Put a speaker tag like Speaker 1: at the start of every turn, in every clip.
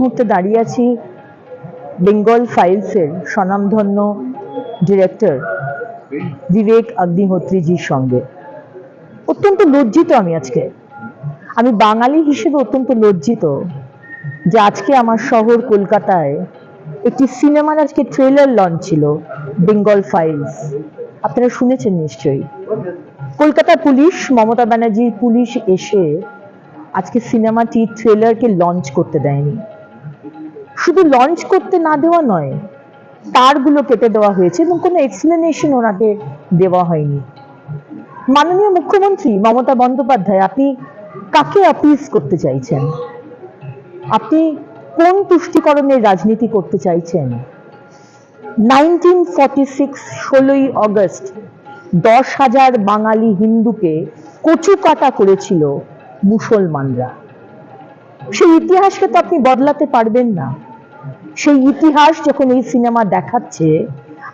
Speaker 1: মুহূর্তে দাঁড়িয়ে আছি বেঙ্গল ফাইলসের স্বনামধন্য ডিরেক্টর বিবেক অগ্নিহোত্রীজির সঙ্গে। অত্যন্ত লজ্জিত আমি আজকে। আমি বাঙালি হিসেবে অত্যন্ত লজ্জিত যে আজকে আমার শহর কলকাতায় একটি সিনেমার আজকে ট্রেলার লঞ্চ ছিল বেঙ্গল ফাইলস। আপনারা শুনেছেন নিশ্চয়ই। কলকাতা পুলিশ, মমতা ব্যানার্জির পুলিশ এসে আজকে সিনেমাটি, ট্রেলারকে লঞ্চ করতে দেয়নি। শুধু লঞ্চ করতে না দেওয়া নয়, তারগুলো কেটে দেওয়া হয়েছে এবং কোনো এক্সপ্লেনেশন ওনাকে দেওয়া হয়নি। মাননীয় মুখ্যমন্ত্রী মমতা বন্দ্যোপাধ্যায়, আপনি কাকে অপিস করতে চাইছেন? আপনি কোন তুষ্টিকরণের রাজনীতি করতে চাইছেন? নাইনটিন ফর্টি সিক্স, ষোলোই অগস্ট দশ হাজার বাঙালি হিন্দুকে কচু কাটা করেছিল মুসলমানরা। সেই ইতিহাসকে তো আপনি বদলাতে পারবেন না। সেই ইতিহাস যখন এই সিনেমা দেখাচ্ছে,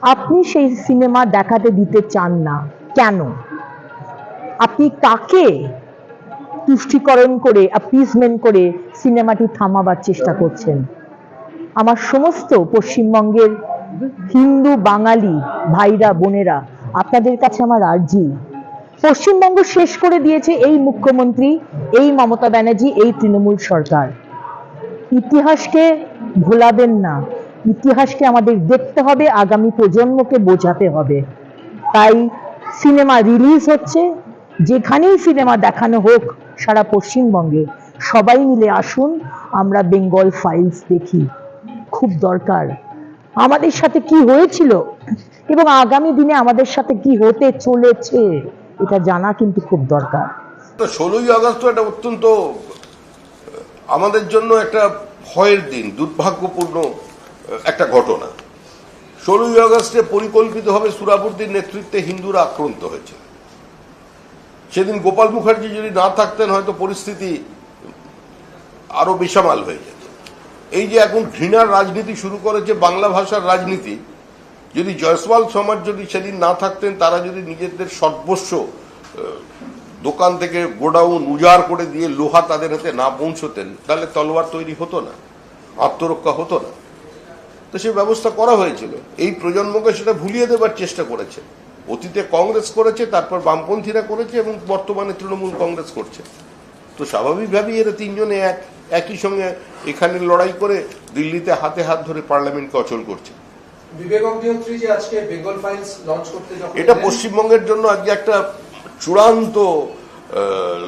Speaker 1: আপনি সেই সিনেমা দেখাতে দিতে চান না। কেন? আপনি কাকে তুষ্টিকরণ করে অ্যাপিজমেন্ট করে সিনেমাটি থামাবার চেষ্টা করছেন? আমার সমস্ত পশ্চিমবঙ্গের হিন্দু, বাঙালি ভাইরা, বোনেরা, আপনাদের কাছে আমার আর্জি। পশ্চিমবঙ্গ শেষ করে দিয়েছে এই মুখ্যমন্ত্রী, এই মমতা ব্যানার্জি, এই তৃণমূল সরকার। ইতিহাসকে ভোলাবেন না। ইতিহাসকে আমাদের দেখতে হবে, আগামী প্রজন্মকে বোঝাতে হবে। তাই সিনেমা রিলিজ হচ্ছে, যেখানেই সিনেমা দেখানো হোক সারা পশ্চিমবঙ্গে। সবাই মিলে আসুন, আমরা বেঙ্গল ফাইলস দেখি। খুব দরকার। আমাদের সাথে কি হয়েছিল এবং আগামী দিনে আমাদের সাথে কি হতে চলেছে? এটা জানা কিন্তু খুব দরকার।
Speaker 2: তো ষোলোই আগস্ট একটা অত্যন্ত, আমাদের জন্য একটা ভয়ের দিন, দুর্ভাগ্যপূর্ণ একটা ঘটনা। ষোলোই আগস্টে পরিকল্পিতভাবে সুরাবর্দির নেতৃত্বে হিন্দুরা আক্রান্ত হয়েছে। সেদিন গোপাল মুখার্জি যদি না থাকতেন, হয়তো পরিস্থিতি আরও বেসামাল হয়ে যেত। এই যে এখন ঘৃণার রাজনীতি শুরু করেছে বাংলা ভাষার রাজনীতি যদি জয়সওয়াল সমাজ যদি সেদিন না থাকতেন, তারা যদি নিজেদের সর্বস্ব দোকান থেকে গোডাউন উজাড় করে দিয়ে লোহা তাদের হাতে না পৌঁছতেন, তাহলে তলোয়ার তৈরি হতো না, আত্মরক্ষা হতো না। তো সে ব্যবস্থা করা হয়েছিল। এই প্রজন্মকে সেটা ভুলিয়ে দেবার চেষ্টা করেছে। অতীতে কংগ্রেস করেছে, তারপর বামপন্থীরা করেছে এবং বর্তমানে তৃণমূল কংগ্রেস করছে। তো স্বাভাবিকভাবেই এরা তিনজনে এক, একই সঙ্গে এখানে লড়াই করে দিল্লিতে হাতে হাত ধরে পার্লামেন্টকে অচল করছে।
Speaker 3: যে আজকে বেঙ্গল ফাইলস লঞ্চ করতে যখন
Speaker 2: এটা পশ্চিমবঙ্গের জন্য আজকে একটা চূড়ান্ত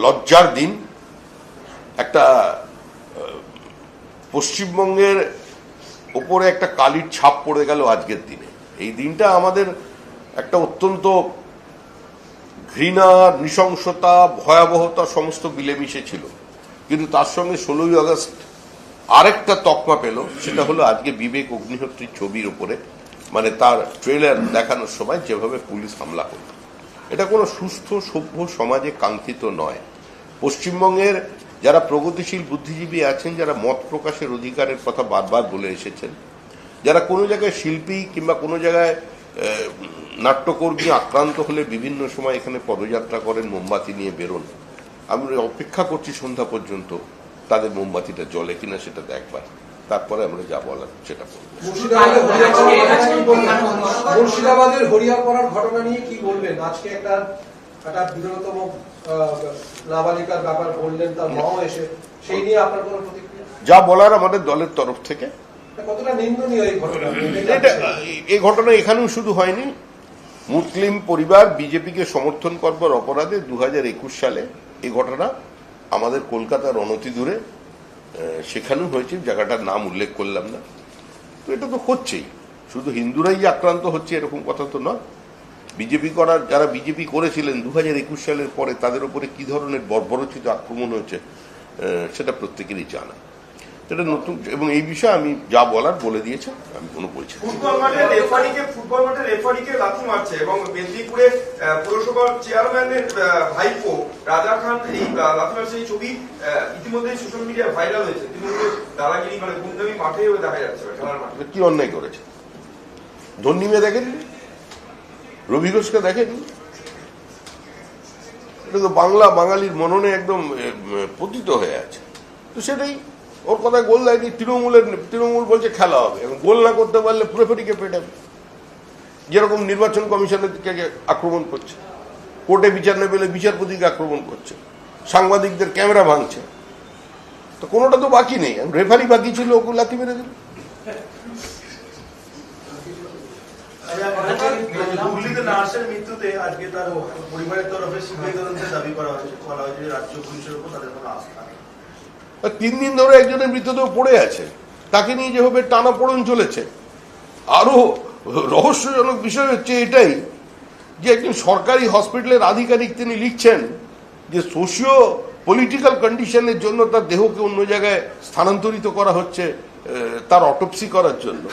Speaker 2: লজ্জার দিন। একটা পশ্চিমবঙ্গের ওপরে একটা কালির ছাপ পড়ে গেল আজকের দিনে। এই দিনটা আমাদের একটা অত্যন্ত ঘৃণা নৃশংসতা ভয়াবহতা সমস্ত মিলেমিশে ছিল। কিন্তু তার সঙ্গে ষোলোই আগস্ট আরেকটা তকমা পেল, সেটা হলো আজকে বিবেক অগ্নিহোত্রীর ছবির উপরে মানে তার ট্রেলার দেখানোর সময় যেভাবে পুলিশ হামলা করল। এটা কোনো সুস্থ, সভ্য সমাজে কাঙ্ক্ষিত নয়। পশ্চিমবঙ্গের যারা প্রগতিশীল বুদ্ধিজীবী আছেন, যারা মত প্রকাশের অধিকারের কথা বারবার বলে এসেছেন, যারা কোনো জায়গায় শিল্পী কিংবা কোনো জায়গায় নাট্যকর্মী আক্রান্ত হলে বিভিন্ন সময় এখানে পদযাত্রা করেন, মোমবাতি নিয়ে বেরোন। আমি অপেক্ষা করছি সন্ধ্যা পর্যন্ত। তাদের মোমবাতিটা জ্বলে কিনা সেটা দেখবার। তারপরে আমরা যা বলার সেটা বলব।
Speaker 3: মুর্শিদাবাদের হরিয়াপাড়ার ঘটনা নিয়ে কি বলবেন? আজকে একটা একটা বিরতম নাবালিকার ব্যাপার বললেন তার মাও এসে সেই নিয়ে আপনার কোনো প্রতিক্রিয়া?
Speaker 2: যা বলার আমাদের দলের তরফ থেকে।
Speaker 3: এই ঘটনা?
Speaker 2: এখানেও শুধু হয়নি। মুসলিম পরিবার বিজেপিকে সমর্থন করবার অপরাধে দু হাজার একুশ সালে এই ঘটনা আমাদের কলকাতার অনতি দূরে সেখানেও হয়েছে, জায়গাটার নাম উল্লেখ করলাম না। তো এটা তো হচ্ছেই। শুধু হিন্দুরাই আক্রান্ত হচ্ছে এরকম কথা তো নয়। বিজেপি করার, যারা বিজেপি করেছিলেন দু হাজার একুশ সালের পরে, তাদের উপরে কি ধরনের বর্বরচিত আক্রমণ হয়েছে সেটা প্রত্যেকেরই জানা। এটা নতুন এবং এই বিষয়ে আমি যা বলার বলে দিয়েছে আমি কোনো বলছি
Speaker 4: ফুটবল মাঠে রেফারিকে ফুটবল মাঠে রেফারিকে লাথি মারছে এবং মেদিনীপুরে পৌরসভার চেয়ারম্যানের ভাইপো রাজা খান এই লাথি মারছে এই ছবি আহ, ইতিমধ্যেই সোশ্যাল মিডিয়ায় ভাইরাল হয়েছে। তৃণমূলের দাদাগিরি মানে গুন্ডামি মাঠেও দেখা যাচ্ছে খেলার মাঠে।
Speaker 2: কি অন্যায় করেছে? ধন্যিমে দেখেনি? রবি ঘোষকে দেখেনি? এটা তো বাংলা বাঙালির মননে একদম পতিত হয়ে আছে। তো সেটাই ওর কথায় গোল দেয়নি, তৃণমূলের তৃণমূল বলছে খেলা হবে। এবং গোল না করতে পারলে রেফারিকে পেটাবে যেরকম নির্বাচন কমিশনের দিকে আক্রমণ করছে, কোর্টে বিচার নেবে বলে বিচারপতিকে আক্রমণ করছে, সাংবাদিকদের ক্যামেরা ভাঙছে। তো কোনোটা তো বাকি নেই। রেফারি বাকি ছিল, ওকে লাথি মেরে দিল।
Speaker 5: আজকে তার পরিবারের তরফে দাবি করা হয়েছে। বলা হয়েছে রাজ্য পুলিশের উপর তাদের কোনো আস্থা নেই।
Speaker 2: তিন দিন ধরে একজনের মৃতদেহ পড়ে আছে। তাকে নিয়ে যেভাবে টানা পড়ন চলেছে। আরও রহস্যজনক বিষয় হচ্ছে এটাই যে একজন সরকারি হসপিটালের আধিকারিক তিনি লিখছেন যে সোশিও পলিটিক্যাল কন্ডিশনের জন্য তার দেহকে অন্য জায়গায় স্থানান্তরিত করা হচ্ছে তার অটোপসি করার জন্য।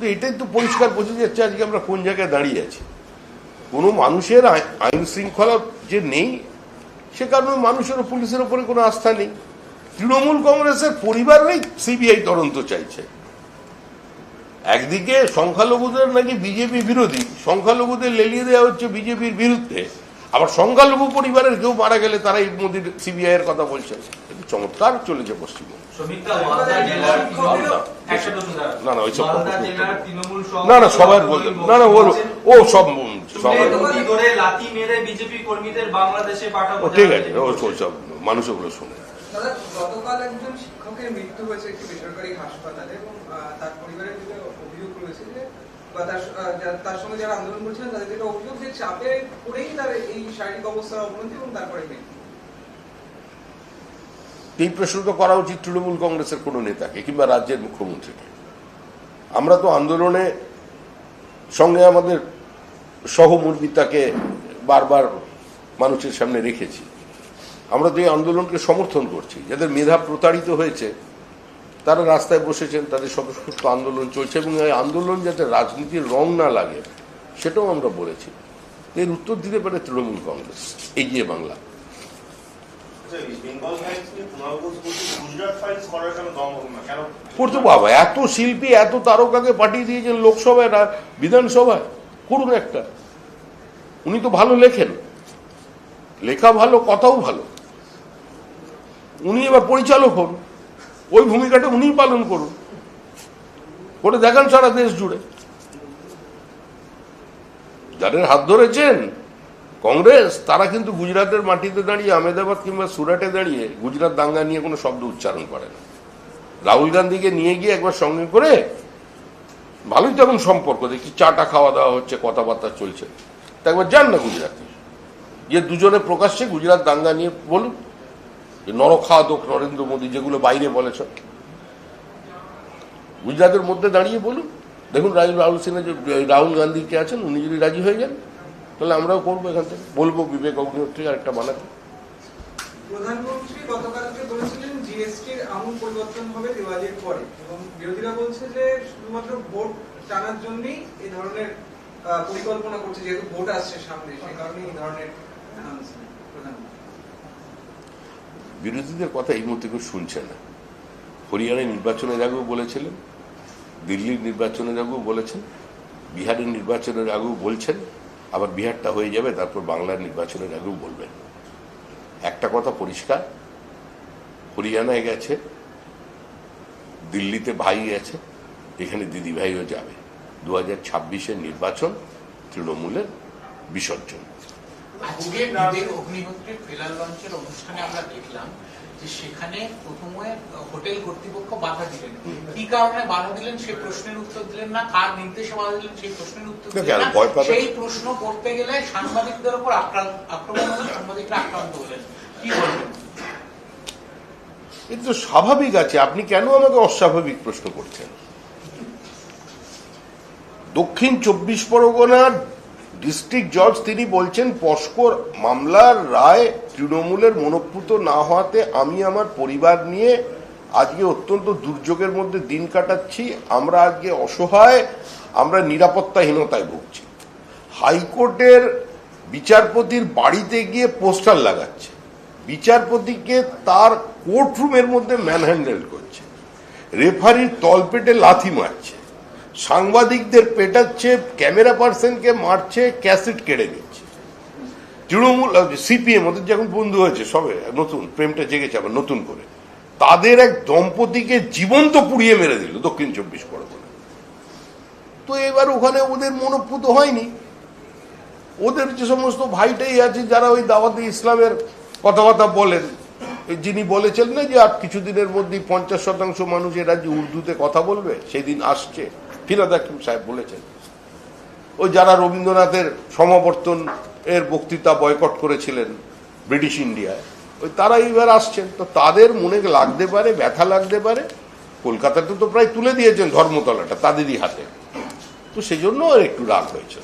Speaker 2: তো এটাই তো পরিষ্কার বোঝা যাচ্ছে আজকে আমরা কোন জায়গায় দাঁড়িয়ে আছি। কোনো মানুষের আই- আইন শৃঙ্খলা যে নেই, সে কারণে মানুষের পুলিশের উপরে কোনো আস্থা নেই। তৃণমূল কংগ্রেসের পরিবারই সিবিআই তদন্ত চাইছে। একদিকে সংখ্যালঘুদের নাকি বিজেপি বিরোধী সংখ্যালঘুদের লেলিয়ে দেওয়া হচ্ছে বিজেপির বিরুদ্ধে আবার সংখ্যালঘু পরিবারের কেউ মারা গেলে তারা এই মোদীর সিবিআই এর কথা বলছে। চমৎকার চলেছে পশ্চিমবঙ্গে। না, না, ওইসব না না সবার বলতে না না ওর ও সব সব
Speaker 6: চুলে গুটি করে লাথি মেরে বিজেপি কর্মীদের বাংলাদেশে পাঠাবো
Speaker 2: ও ঠিক আছে ও ও সব মানুষ ওগুলো শুনে।
Speaker 7: গতকাল একজন শিক্ষকের মৃত্যু হয়েছে একটি বেসরকারি হাসপাতালে এবং তার পরিবারের দিকে অভিযোগ রয়েছে যে তার সঙ্গে যারা আন্দোলন করছিলেন, তাদের থেকে অভিযোগ যে চাপে পড়েই তার এই শারীরিক অবস্থার অবনতি এবং তারপরে মৃত্যু।
Speaker 2: এই প্রশ্ন তো করা উচিত তৃণমূল কংগ্রেসের কোনো নেতাকে কিংবা রাজ্যের মুখ্যমন্ত্রীকে। আমরা তো আন্দোলনে সঙ্গে আমাদের সহমর্মিতাকে বারবার মানুষের সামনে রেখেছি। আমরা এই আন্দোলনকে সমর্থন করছি যাদের মেধা প্রতারিত হয়েছে তারা রাস্তায় বসেছেন তাদের স্বতঃস্ফূর্ত আন্দোলন চলছে এবং এই আন্দোলন যাতে রাজনীতির রং না লাগে সেটাও আমরা বলেছি। এর উত্তর দিতে পারে তৃণমূল কংগ্রেস এগিয়ে বাংলা।
Speaker 5: আচ্ছা,
Speaker 2: করতে বাবা এত শিল্পী এত তারকাকে পাঠিয়ে দিয়েছেন লোকসভায় বিধানসভায়? করুন একটা। উনি তো ভালো লেখেন। লেখা ভালো কথাও ভালো। উনি এবার পরিচালক হন। ওই ভূমিকাটা উনিই পালন করুন। করে দেখান সারা দেশ জুড়ে। যাদের হাত ধরেছেন কংগ্রেস, তারা কিন্তু গুজরাটের মাটিতে দাঁড়িয়ে, আহমেদাবাদ কিংবা সুরাটে দাঁড়িয়ে গুজরাট দাঙ্গা নিয়ে কোনো শব্দ উচ্চারণ করে না। রাহুল গান্ধীকে নিয়ে গিয়ে একবার সঙ্গে করে ভালোই তো এখন সম্পর্ক। দেখি চাটা খাওয়া দাওয়া হচ্ছে, কথাবার্তা চলছে। তা একবার যান না গুজরাটে। যে দুজনে প্রকাশ্যে গুজরাট দাঙ্গা নিয়ে বলুন। নরখাদক নরেন্দ্র মোদী যেগুলো বাইরে বলেছ গুজরাটের মধ্যে দাঁড়িয়ে বলুন। দেখুন রাহুল রাহুল সিনহা রাহুল গান্ধী কে আছেন, উনি যদি রাজি হয়ে যান, তাহলে আমরাও করব এখান থেকে। বলব বিবেক অগ্নিহোত্রী আর একটা বানাতে
Speaker 7: শুধুমাত্র ভোট জন্যই এই ধরনের পরিকল্পনা প্রধানমন্ত্রী।
Speaker 2: বিরোধীদের কথা এই মুহূর্তে কেউ শুনছে না। হরিয়ানায় নির্বাচনের আগেও বলেছিলেন, দিল্লির নির্বাচনের আগেও বলেছেন, বিহারের নির্বাচনের আগেও বলছেন, আবার বিহারটা হয়ে যাবে, তারপর বাংলার নির্বাচনের আগেও বলবেন। একটা কথা পরিষ্কার, হরিয়ানায় গেছে, দিল্লিতে ভাই গেছে, এখানে দিদি ভাইও যাবে। দু হাজার ছাব্বিশের নির্বাচন তৃণমূলের বিসর্জন।
Speaker 8: আজকে বিবেক অগ্নিহোত্রীর ফেলার লঞ্চের অনুষ্ঠানে আমরা দেখলাম যে সেখানে প্রথমে হোটেল কর্তৃপক্ষ বাধা দিলেন। কি কারণে বাধা দিলেন? সেই প্রশ্নের উত্তর দিলেন না। কার নির্দেশে বাধা দিলেন? সেই প্রশ্নের উত্তর দিলেন না। সেই প্রশ্ন করতে গেলে সাংবাদিকদের উপর আক্রান্ত আক্রমণ হলে সাংবাদিকরা আক্রান্ত হলেন। কি বলবেন?
Speaker 2: এটা তো স্বাভাবিক আছে। আপনি কেন আমাকে অস্বাভাবিক প্রশ্ন করছেন? দক্ষিণ চব্বিশ পরগনার ডিস্ট্রিক্ট জজ তিনি বলছেন, পস্কর মামলার রায় তৃণমূলের মনোপুত না হওয়াতে আমি আমার পরিবার নিয়ে আজকে অত্যন্ত দুর্যোগের মধ্যে দিন কাটাচ্ছি। আমরা আজকে অসহায়, আমরা নিরাপত্তাহীনতায় ভুগছি। হাইকোর্টের বিচারপতির বাড়িতে গিয়ে পোস্টার লাগাচ্ছে। বিচারপতিকে তার কোর্টরুমের মধ্যে ম্যানহ্যান্ডেল করছে। রেফারির তলপেটে লাথি মারছে। সাংবাদিকদের পেটাচ্ছে, ক্যামেরা পার্সনকে মারছে, ক্যাসেট কেড়ে নিচ্ছে। তৃণমূল সিপিএম, ওদের যখন বন্ধু হয়েছে সবে, নতুন, প্রেমটা জেগেছে আবার নতুন করে, তাদের এক দম্পতিকে জীবন্ত পুড়িয়ে মেরে দিল দক্ষিণ চব্বিশ পরগনা তো এবার ওখানে ওদের মনোপুত হয়নি। ওদের যে সমস্ত ভাইটাই আছে, যারা ওই দাওয়াতে ইসলামের কথাবার্তা বলেন যিনি বলেছেন না যে আর কিছুদিনের মধ্যেই পঞ্চাশ শতাংশ মানুষ এ যে উর্দুতে কথা বলবে, সেদিন আসছে। ফিরাদ হাকিম সাহেব বলেছেন, ওই যারা রবীন্দ্রনাথের সমাবর্তন এর বক্তৃতা বয়কট করেছিলেন ব্রিটিশ ইন্ডিয়ায়, ওই তারা এইবার আসছেন। তো তাদের মনে লাগতে পারে, ব্যথা লাগতে পারে, কলকাতাতে তো প্রায় তুলে দিয়েছেন ধর্মতলাটা তাদেরই হাতে। তো সেই জন্য একটু রাগ হয়েছে।